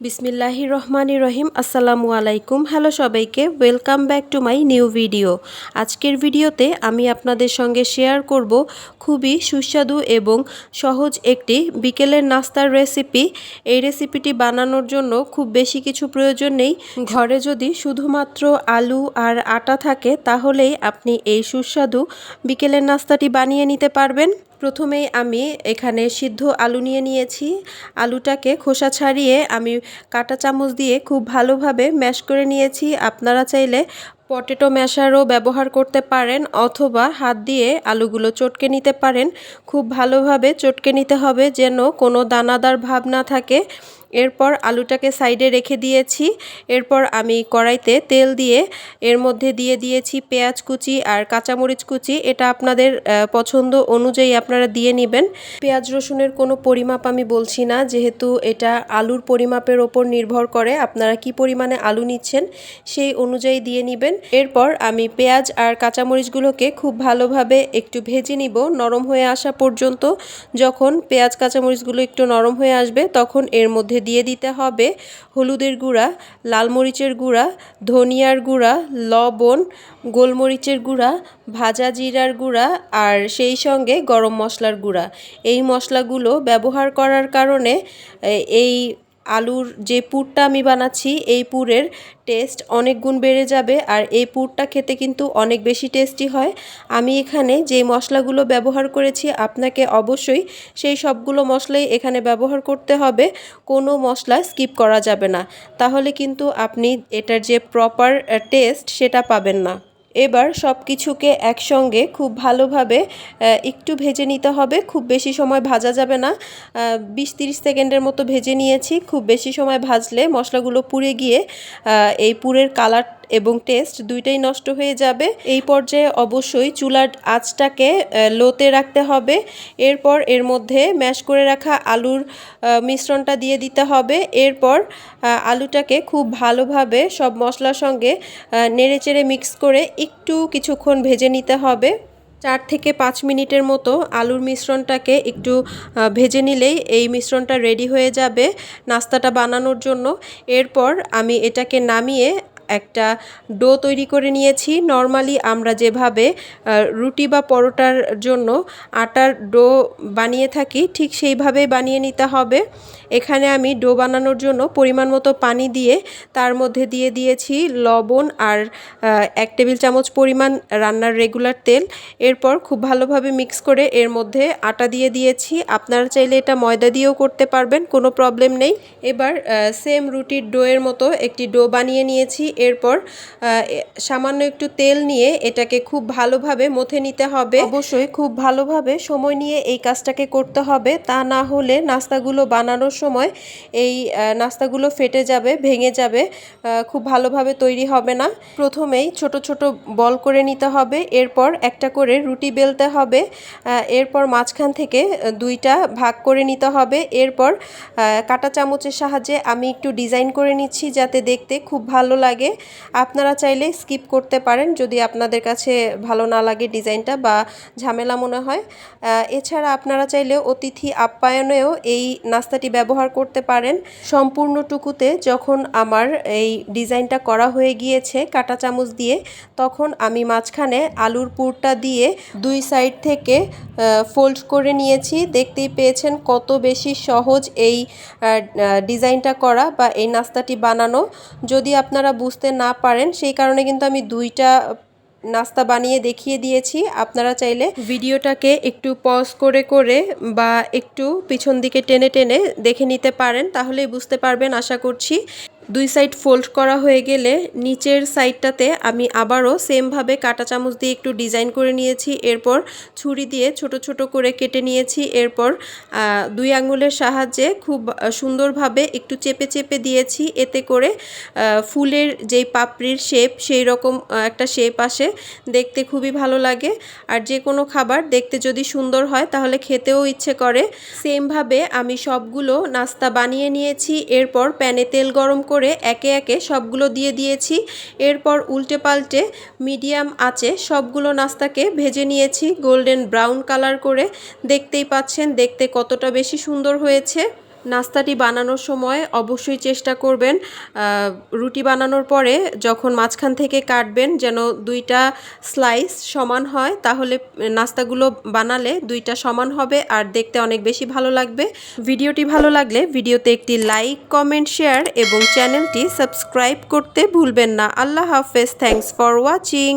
বিসমিল্লাহি রহমানি রহিম, আসসালামু আলাইকুম। হ্যালো সবাইকে, welcome back to my new video. আজকের ভিডিওতে আমি আপনাদের সঙ্গে শেয়ার করব খুবই সুস্বাদু এবং সহজ একটি বিকেলের নাস্তার রেসিপি। এই রেসিপিটি বানানোর জন্য খুব বেশি কিছু প্রয়োজন নেই। ঘরে যদি শুধুমাত্র আলু আর আটা থাকে, তাহলেই আপনি এই সুস্বাদু বিকেলের নাস্তাটি বানিয়ে নিতে পারবেন। প্রথমেই আমি এখানে সিদ্ধ আলু নিয়ে নিয়েছি। আলুটাকে খোসা ছাড়িয়ে আমি কাটা চামচ দিয়ে খুব ভালোভাবে ম্যাশ করে নিয়েছি। আপনারা চাইলে পটেটো ম্যাশারও ব্যবহার করতে পারেন অথবা হাত দিয়ে আলুগুলো চটকে নিতে পারেন। খুব ভালোভাবে চটকে নিতে হবে যেন কোনো দানাদার ভাব না থাকে। এরপর আলুটাকে সাইডে রেখে দিয়েছি। এরপর আমি কড়াইতে তেল দিয়ে এর মধ্যে দিয়ে দিয়েছি পেঁয়াজ কুচি আর কাঁচামরিচ কুচি। এটা আপনাদের পছন্দ অনুযায়ী আপনারা দিয়ে নেবেন। পেঁয়াজ রসুনের কোনো পরিমাপ আমি বলছি না, যেহেতু এটা আলুর পরিমাপের ওপর নির্ভর করে আপনারা কি পরিমাণে আলু নিচ্ছেন সেই অনুযায়ী দিয়ে নেবেন। এরপর আমি পেঁয়াজ আর কাঁচামরিচগুলোকে খুব ভালোভাবে একটু ভেজে নিব নরম হয়ে আসা পর্যন্ত। যখন পেঁয়াজ, কাঁচামরিচগুলো একটু নরম হয়ে আসবে, তখন এর মধ্যে দিয়ে দিতে হবে হলুদের গুঁড়া, লাল মরিচের গুঁড়া, ধনিয়ার গুঁড়া, লবণ, গোলমরিচের গুঁড়া, ভাজা জিরার গুঁড়া আর সেই সঙ্গে গরম মশলার গুঁড়া। এই মশলাগুলো ব্যবহার করার কারণে এই আলুর যে পুরটা আমি বানাচ্ছি, এই পুরের টেস্ট অনেক গুণ বেড়ে যাবে আর এই পুরটা খেতে কিন্তু অনেক বেশি টেস্টি হয়। আমি এখানে যে মশলাগুলো ব্যবহার করেছি, আপনাকে অবশ্যই সেই সবগুলো মশলাই এখানে ব্যবহার করতে হবে। কোনো মশলা স্কিপ করা যাবে না। তাহলে কিন্তু আপনি এটার যে প্রপার টেস্ট সেটা পাবেন না। এবার সব কিছুকে একসঙ্গে খুব ভালোভাবে একটু ভেজে নিতে হবে। খুব বেশি সময় ভাজা যাবে না। বিশ তিরিশ সেকেন্ডের মতো ভেজে নিয়েছি। খুব বেশি সময় ভাজলে মশলাগুলো পুড়ে গিয়ে এই পুরের কালার এবং টেস্ট দুইটাই নষ্ট হয়ে যাবে। এই পর্যায়ে অবশ্যই চুলার আঁচটাকে লোতে রাখতে হবে। এরপর এর মধ্যে ম্যাশ করে রাখা আলুর মিশ্রণটা দিয়ে দিতে হবে। এরপর আলুটাকে খুব ভালোভাবে সব মশলার সঙ্গে নেড়েচেড়ে মিক্স করে একটু কিছুক্ষণ ভেজে নিতে হবে। চার থেকে পাঁচ মিনিটের মতো আলুর মিশ্রণটাকে একটু ভেজে নিলেই এই মিশ্রণটা রেডি হয়ে যাবে নাস্তাটা বানানোর জন্য। এরপর আমি এটাকে নামিয়ে একটা ডো তৈরি করে নিয়েছি। নর্মালি আমরা যেভাবে রুটি বা পরোটার জন্য আটার ডো বানিয়ে থাকি, ঠিক সেইভাবেই বানিয়ে নিতে হবে। এখানে আমি ডো বানানোর জন্য পরিমাণ মতো পানি দিয়ে তার মধ্যে দিয়ে দিয়েছি লবণ আর এক টেবিল চামচ পরিমাণ রান্নার রেগুলার তেল। এরপর খুব ভালোভাবে মিক্স করে এর মধ্যে আটা দিয়ে দিয়েছি। আপনারা চাইলে এটা ময়দা দিয়েও করতে পারবেন, কোনো প্রবলেম নেই। এবার সেম রুটির ডোয়ের মতো একটি ডো বানিয়ে নিয়েছি। এরপর সামান্য একটু তেল নিয়ে এটাকে খুব ভালোভাবে মথে নিতে হবে। অবশ্যই। খুব ভালোভাবে সময় নিয়ে এই কাজটাকে করতে হবে। তা না হলে নাস্তাগুলো বানানোর সময় এই নাস্তাগুলো ফেটে যাবে ভেঙে যাবে খুব ভালোভাবে তৈরি হবে না। প্রথমেই ছোট ছোট বল করে নিতে হবে। এরপর একটা করে রুটি বেলতে হবে। এরপর মাঝখান থেকে দুইটা ভাগ করে নিতে হবে। এরপর কাটা চামচের সাহায্যে আমি একটু ডিজাইন করে নিচ্ছি যাতে দেখতে খুব ভালো লাগে। আপনারা চাইলে স্কিপ করতে পারেন যদি আপনাদের কাছে ভালো না লাগে ডিজাইনটা বা ঝামেলা মনে হয়। এছাড়া আপনারা চাইলে অতিথি আপ্যায়নেও এই নাস্তাটি ব্যবহার করতে পারেন। সম্পূর্ণটুকুতে যখন আমার এই ডিজাইনটা করা হয়ে গিয়েছে কাটা চামচ দিয়ে, তখন আমি মাঝখানে আলুর পুরটা দিয়ে দুই সাইড থেকে ফোল্ড করে নিয়েছি। দেখতেই পেয়েছেন কত বেশি সহজ এই ডিজাইনটা করা বা এই নাস্তাটি বানানো। যদি আপনারা বুঝতে না পারেন, সেই কারণে কিন্তু আমি দুইটা নাস্তা বানিয়ে দেখিয়ে দিয়েছি। আপনারা চাইলে ভিডিওটাকে একটু পজ করে করে বা একটু পিছন দিকে টেনে টেনে দেখে নিতে পারেন, তাহলেই বুঝতে পারবেন, আশা করছি। দুই সাইড ফোল্ড করা হয়ে গেলে নিচের সাইডটাতে আমি আবারও সেমভাবে কাটা চামচ দিয়ে একটু ডিজাইন করে নিয়েছি। এরপর ছুরি দিয়ে ছোট ছোট করে কেটে নিয়েছি। এরপর দুই আঙুলের সাহায্যে খুব সুন্দরভাবে একটু চেপে চেপে দিয়েছি। এতে করে ফুলের যেই পাপড়ির শেপ, সেই রকম একটা শেপ আসে। দেখতে খুবই ভালো লাগে। আর যে কোনো খাবার দেখতে যদি সুন্দর হয়, তাহলে খেতেও ইচ্ছে করে। সেমভাবে আমি সবগুলো নাস্তা বানিয়ে নিয়েছি। এরপর প্যানে তেল গরম করে করে একে একে সবগুলো দিয়ে দিয়েছি। এরপর উল্টে পাল্টে মিডিয়াম আছে সবগুলো নাস্তাকে ভেজে নিয়েছি। গোল্ডেন ব্রাউন কালার করে। দেখতেই পাচ্ছেন, দেখতে কতটা বেশি সুন্দর হয়েছে। নাস্তাটি বানানোর সময় অবশ্যই চেষ্টা করবেন রুটি বানানোর পরে যখন মাঝখান থেকে কাটবেন যেন দুইটা স্লাইস সমান হয়, তাহলে নাস্তাগুলো বানালে দুইটা সমান হবে আর দেখতে অনেক বেশি ভালো লাগবে। ভিডিওটি ভালো লাগলে ভিডিওতে একটি লাইক, কমেন্ট, শেয়ার এবং চ্যানেলটি সাবস্ক্রাইব করতে ভুলবেন না। আল্লাহ হাফেজ। Thanks for watching.